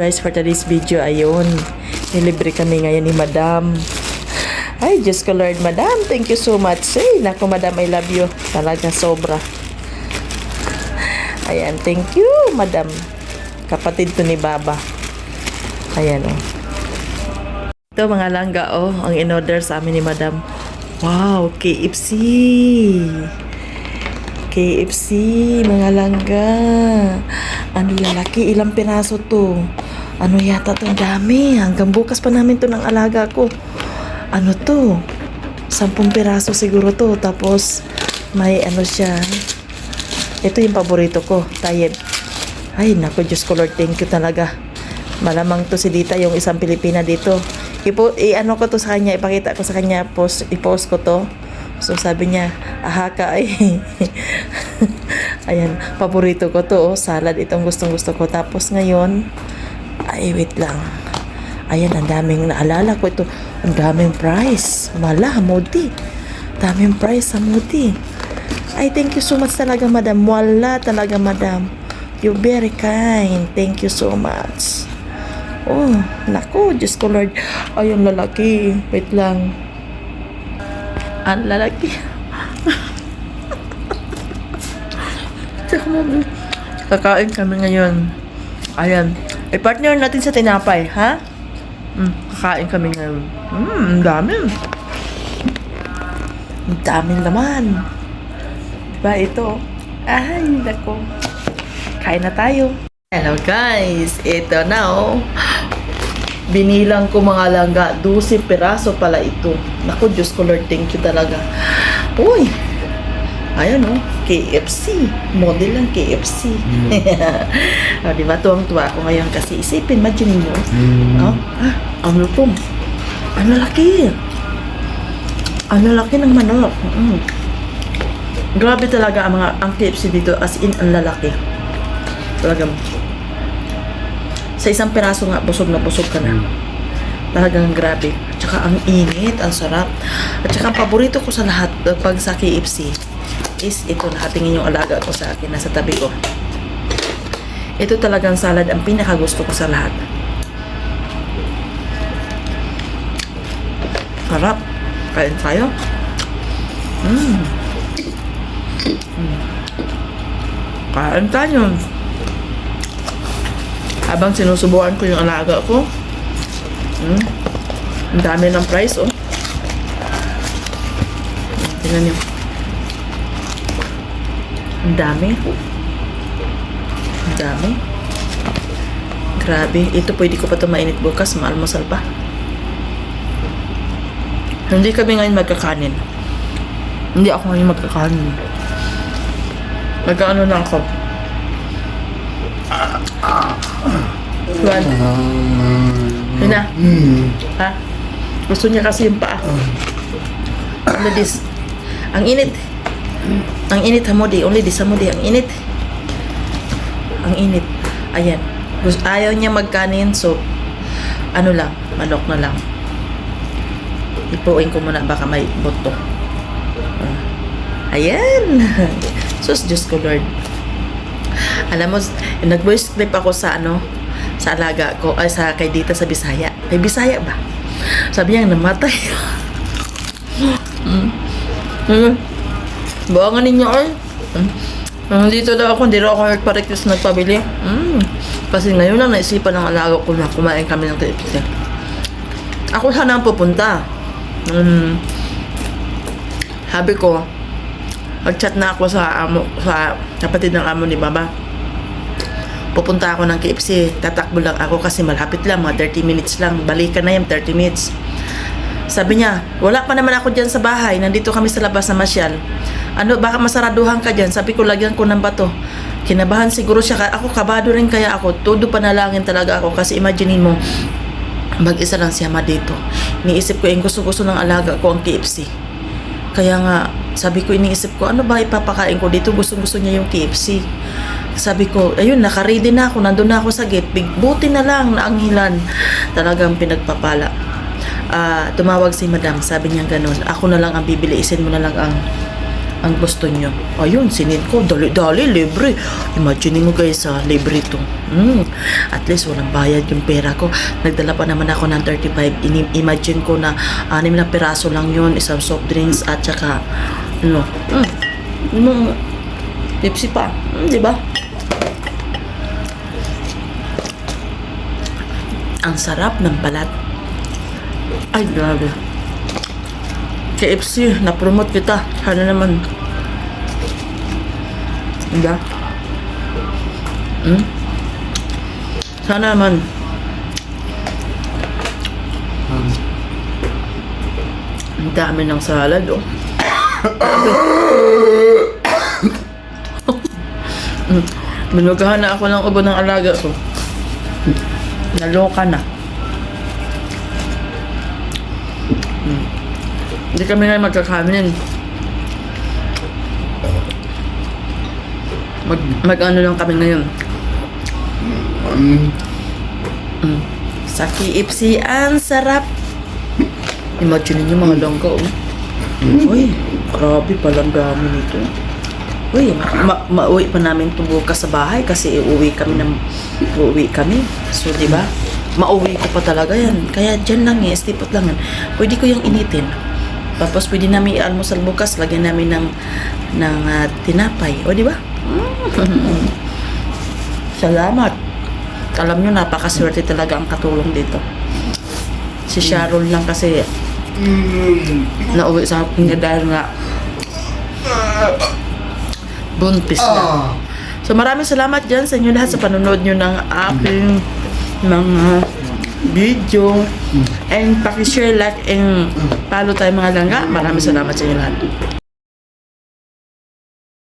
Guys, for today's video, ayun. Nilibre kami ngayon ni Madam. Ay, Diyos ko Lord, Madam. Thank you so much. Ay, naku, Madam, I love you. Talaga, sobra. Ayan, thank you, Madam. Kapatid to ni Baba. Ayan, oh. Ito, mga langga, oh. Ang in-order sa amin ni Madam. Wow, KFC. KFC, mga langga. Ano lalaki, ilang piraso to? Ano yata to? Dami. Hanggang bukas pa namin to ng alaga ko. Ano to? Sampung piraso siguro to. Tapos, may ano siya. Ito yung paborito ko. Tayeb. Ay, naku, Diyos ko Lord, thank you talaga. Malamang to si Dita, yung isang Pilipina dito. Ipo, i-ano ko to sa kanya, ipakita ko sa kanya, post, i-post ko to. So sabi niya, aha ka ay. Ayan, paborito ko to, oh, salad. Itong gustong gusto ko. Tapos ngayon, ay wait lang. Ayan, ang daming naalala ko ito. Ang daming price. Mala, Modi. Daming price sa Modi. Ay, thank you so much talaga, madam. Wala talaga, madam. You're very kind. Thank you so much. Oh, naku, Diyos ko Lord. Ay, ang lalaki. Wait lang. Ang lalaki. Kakain kami ngayon. Ayan. Eh, partner natin sa tinapay, ha? Mm, kakain kami ngayon. Mm, ang dami. Ang dami naman. Diba ito? Ay, nako. Kain na tayo. Hello guys, ito na oh. Binilang ko mga langga, 12 peraso pala ito. Naku, Diyos ko Lord, thank you talaga. Uy, ayan oh, KFC. Model lang KFC. oh, di ba, tuwang-tuwa ako ngayon kasi isipin, imagine mo. Oh, ah, ano to? Ang lalaki. Ang lalaki ng manok. Mm. Grabe talaga ang mga ang KFC dito as in ang lalaki. Talagang sa isang peraso nga busog na busog ka na. Talagang grabe. At saka ang init, ang sarap. At saka ang paborito ko sa lahat pag sa KFC is ito nakatingin yung alaga ko sa akin nasa tabi ko. Ito talagang salad ang pinaka gusto ko sa lahat. Sarap. Kain tayo. Mm. Mm. Kain tayo. Habang sinusubukan ko yung alaga ko. Mm. Ang dami ng price, oh. Tingnan niyo. Ang dami. Ang dami. Grabe. Ito pwede ko pa ito mainit bukas. Maalmusal pa. Hindi kami ngayon magkakanin. Hindi ako ngayon magkakanin. Magkaano na ako. Juan. Yun na. Ha? Gusto niya kasi yung paa. Only this. Ang init. Ang init hamodi. Only this hamodi. Ang init. Ang init. Ayan. Gusto, ayaw niya magkanin so ano lang, manok na lang. Ipuin ko muna baka may boto. Ah. Ayan. Sus, Diyos ko Lord. Alam mo, nag-voice clip ako sa ano, sa alaga ko, ay sa kay Dita sa Bisaya. Kay Bisaya ba? Sabi niya, namatay. mm. Mm. Buwangan ninyo ay. Mm. Dito daw ako, hindi daw ako nagpa-request nagpabili. Mm. Kasi ngayon lang naisipan ng alaga ko na kumain kami ng KFC. Ako sana ang pupunta. Mm. Sabi ko, mag-chat na ako sa amo, sa kapatid ng amo ni Baba. Pupunta ako ng KFC, tatakbo lang ako kasi malapit lang, mga 30 minutes lang. Balikan na yan, 30 minutes. Sabi niya, wala pa naman ako dyan sa bahay, nandito kami sa labas na masyal. Ano, baka masaraduhan ka dyan. Sabi ko, lagyan ko ng bato. Kinabahan siguro siya. Ako, kabado rin kaya ako. Todo panalangin talaga ako kasi imaginein mo, mag-isa lang si Ama dito. Iniisip ko, yung gusto-gusto ng alaga ko ang KFC. Kaya nga, sabi ko, iniisip ko, ano ba ipapakain ko dito? Gusto-gusto niya yung KFC. Sabi ko, ayun, nakaready na ako, nandun na ako sa gate. Big, buti na lang na ang hilan. Talagang pinagpapala. Ah, tumawag si madam, sabi niya ganun. Ako na lang ang bibili, isin mo na lang ang ang gusto nyo. Ayun, sinid ko. Dali-dali, libre. Imagine mo guys, ah, libre to. Mm. At least walang bayad yung pera ko. Nagdala pa naman ako ng 35. Ini- imagine ko na anim na peraso lang yun. Isang soft drinks at saka, ano, mm, mm, Pepsi pa. Mm, di ba? Ang sarap ng balat. Ay, grabe. KFC, na-promote kita. Sana naman. Diba? Hmm? Sana naman. Ang dami ng salad, oh. Binugahan na ako ng ubo ng alaga ko. Naloka na. Mm. Hindi kami ngayon magkakanin. Mag, mag ano lang kami ngayon. Mm. Sa KFC, ang sarap. Imagine niyo mga langka, oh. Uy, grabe palang dami nito. Uy, ma mauwi pa namin ito bukas sa bahay kasi uuwi kami ng uuwi kami. So, di ba? Mauwi ko pa talaga yan. Kaya dyan lang eh, stipot lang yan. Pwede ko yung initin. Tapos pwede namin i-almusal bukas, lagyan namin ng ng ah, tinapay. O, di ba? Mm. Salamat. Alam nyo, napakaswerte talaga ang katulong dito. Si Sharon lang kasi nauwi sa akin dahil nga buntis na. So maraming salamat dyan sa inyo lahat sa panonood nyo ng aking mga video. And pakishare, like, and follow tayo mga langga. Maraming salamat sa inyo lahat.